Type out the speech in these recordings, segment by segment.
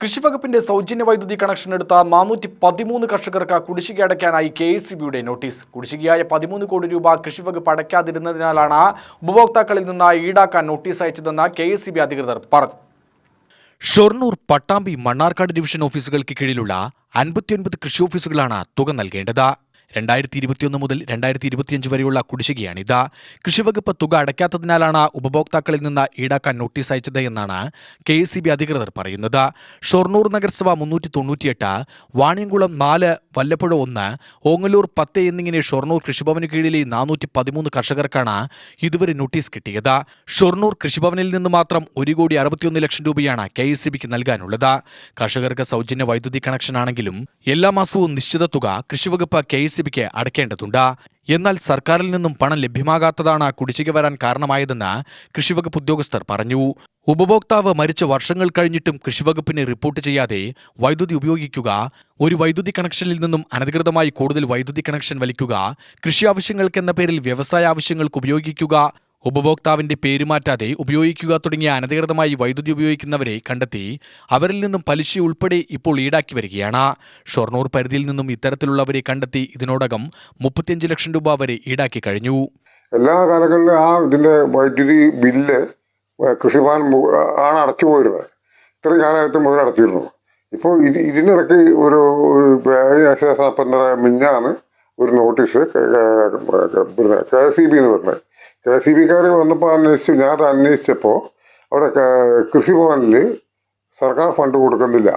കൃഷിവകുപ്പിന്റെ സൗജന്യ വൈദ്യുതി കണക്ഷൻ എടുത്ത നാനൂറ്റി പതിമൂന്ന് കർഷകർക്ക് കുടിശ്ശിക അടയ്ക്കാനായി കെ എസ് സി ബിയുടെ നോട്ടീസ്. കുടിശ്ശികയായ പതിമൂന്ന് കോടി രൂപ കൃഷി വകുപ്പ് അടയ്ക്കാതിരുന്നതിനാലാണ് ഉപഭോക്താക്കളിൽ നിന്ന് ഈടാക്കാൻ നോട്ടീസ് അയച്ചതെന്ന് കെ എസ് സി ബി അധികൃതർ പറഞ്ഞു. ഷൊർണൂർ പട്ടാമ്പി മണ്ണാർക്കാട് ഡിവിഷൻ ഓഫീസുകൾക്ക് കീഴിലുള്ള അൻപത്തിയൊൻപത് കൃഷി ഓഫീസുകളാണ് തുക നൽകേണ്ടത്. രണ്ടായിരത്തി ഇരുപത്തിയൊന്ന് മുതൽ രണ്ടായിരത്തി ഇരുപത്തിയഞ്ച് വരെയുള്ള കുടിശ്ശികയാണിത് കൃഷിവകുപ്പ് തുക അടയ്ക്കാത്തതിനാലാണ് ഉപഭോക്താക്കളിൽ നിന്ന് ഈടാക്കാൻ നോട്ടീസ് അയച്ചത് എന്നാണ് കെ എസ് ബി അധികൃതർ പറയുന്നത്. ഷൊർണൂർ നഗരസഭ മുന്നൂറ്റി തൊണ്ണൂറ്റിയെട്ട് വാണിയംകുളം നാല് വല്ലപ്പുഴ ഒന്ന് ഓങ്ങല്ലൂർ പത്ത് എന്നിങ്ങനെ ഷൊർണൂർ കൃഷിഭവന് കീഴിലെ നാനൂറ്റി പതിമൂന്ന് കർഷകർക്കാണ് ഇതുവരെ നോട്ടീസ് കിട്ടിയത്. ഷൊർണൂർ കൃഷിഭവനിൽ നിന്ന് മാത്രം ഒരു കോടി അറുപത്തിയൊന്ന് ലക്ഷം രൂപയാണ് കെ എസ് സി ബിക്ക് നൽകാനുള്ളത്. കർഷകർക്ക് സൗജന്യ വൈദ്യുതി കണക്ഷനാണെങ്കിലും എല്ലാ മാസവും നിശ്ചിത തുക കൃഷിവകുപ്പ് കെ എസ് സി ബിക്ക് അടയ്ക്കേണ്ടതുണ്ട് എന്നാൽ സർക്കാരിൽ നിന്നും പണം ലഭ്യമാകാത്തതാണ് കുടിശ്ശിക വരാൻ കാരണമായതെന്ന് കൃഷിവകുപ്പ് ഉദ്യോഗസ്ഥർ പറഞ്ഞു. ഉപഭോക്താവ് മരിച്ച വർഷങ്ങൾ കഴിഞ്ഞിട്ടും കൃഷിവകുപ്പിനെ റിപ്പോർട്ട് ചെയ്യാതെ വൈദ്യുതി ഉപയോഗിക്കുക ഒരു വൈദ്യുതി കണക്ഷനിൽ നിന്നും അനധികൃതമായി കൂടുതൽ വൈദ്യുതി കണക്ഷൻ വലിക്കുക കൃഷി ആവശ്യങ്ങൾക്കെന്ന പേരിൽ വ്യവസായ ആവശ്യങ്ങൾക്ക് ഉപയോഗിക്കുക ഉപഭോക്താവിന്റെ പേരുമാറ്റാതെ ഉപയോഗിക്കുക തുടങ്ങിയ അനധികൃതമായി വൈദ്യുതി ഉപയോഗിക്കുന്നവരെ കണ്ടെത്തി അവരിൽ നിന്നും പലിശ ഉൾപ്പെടെ ഇപ്പോൾ ഈടാക്കി വരികയാണ്. ഷൊർണൂർ പരിധിയിൽ നിന്നും ഇത്തരത്തിലുള്ളവരെ കണ്ടെത്തി ഇതിനോടകം മുപ്പത്തിയഞ്ച് ലക്ഷം രൂപ വരെ ഈടാക്കി കഴിഞ്ഞു. എല്ലാ കാലങ്ങളിലും ആ ഇതിന്റെ വൈദ്യുതി ബില്ല് കൃഷിഭവൻ ആണ് അടച്ചു പോയിരുന്നത്. ഇത്രയും കാലമായിട്ട് മുതൽ അടച്ചിരുന്നു ഇപ്പോൾ ഇത് ഇതിനിടയ്ക്ക് ഒരു ഒരു അതിനുശേഷം മിന്നാണ് എന്താ മിഞ്ഞാണ് ഒരു നോട്ടീസ് പിന്നെ കെ ഇ ബി എന്ന് പറഞ്ഞത് കെ ഇ ബിക്കാർ വന്നപ്പോൾ അന്വേഷിച്ചു ഞാൻ അന്വേഷിച്ചപ്പോൾ അവിടെ കൃഷിഭവനിൽ സർക്കാർ ഫണ്ട് കൊടുക്കുന്നില്ല.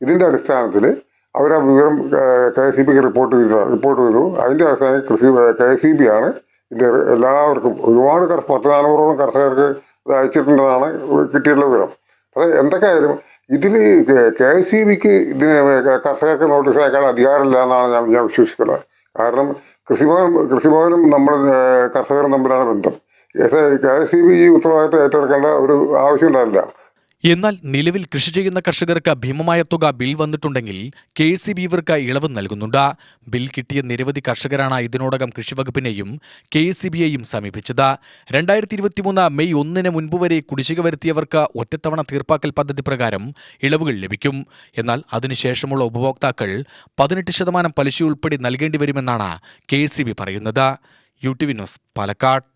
ഇതിന്റെ അടിസ്ഥാനത്തിൽ അവർ ആ വിവരം കെ ഇ ബിക്ക് റിപ്പോർട്ട് ചെയ്തു റിപ്പോർട്ട് ചെയ്തു. അതിന്റെ അടിസ്ഥാനത്തിൽ കൃഷി കെ ഇ ബി ആണ് ഇത് എല്ലാവർക്കും ഒരുപാട് കർഷ പത്ത് നാനൂറോളം കർഷകർക്ക് ഇത് അയച്ചിട്ടുണ്ടെന്നാണ് കിട്ടിയിട്ടുള്ള വിവരം. പക്ഷേ എന്തൊക്കെയായാലും ഇതിൽ കെ ഇ ബിക്ക് ഇതിന് കർഷകർക്ക് നോട്ടീസ് അയക്കാൻ അധികാരമില്ല എന്നാണ് ഞാൻ ഞാൻ വിശ്വസിക്കുന്നത്. കാരണം കൃഷിഭവൻ കൃഷിഭവനും നമ്മൾ കർഷകരും തമ്മിലാണ് ബന്ധം. കെ എസ് ഇ ബി ഈ ഉത്തരവാദിത്തം ഏറ്റെടുക്കേണ്ട ഒരു ആവശ്യമുണ്ടാവില്ല എന്നാൽ നിലവിൽ കൃഷി ചെയ്യുന്ന കർഷകർക്ക് ഭീമമായ തുക ബിൽ വന്നിട്ടുണ്ടെങ്കിൽ കെ സി ബി ഇവർക്ക് ഇളവ് നൽകുന്നുണ്ട്. ബിൽ കിട്ടിയ നിരവധി കർഷകരാണ് ഇതിനോടകം കൃഷിവകുപ്പിനെയും കെ സി ബിയെയും സമീപിച്ചത്. രണ്ടായിരത്തി ഇരുപത്തിമൂന്ന് മെയ് ഒന്നിന് മുൻപ് വരെ കുടിശ്ശിക വരുത്തിയവർക്ക് ഒറ്റത്തവണ തീർപ്പാക്കൽ പദ്ധതി പ്രകാരം ഇളവുകൾ ലഭിക്കും. എന്നാൽ അതിനുശേഷമുള്ള ഉപഭോക്താക്കൾ പതിനെട്ട് ശതമാനം പലിശ ഉൾപ്പെടെ നൽകേണ്ടി വരുമെന്നാണ് കെ സി ബി പറയുന്നത്. U T V news Palakkad.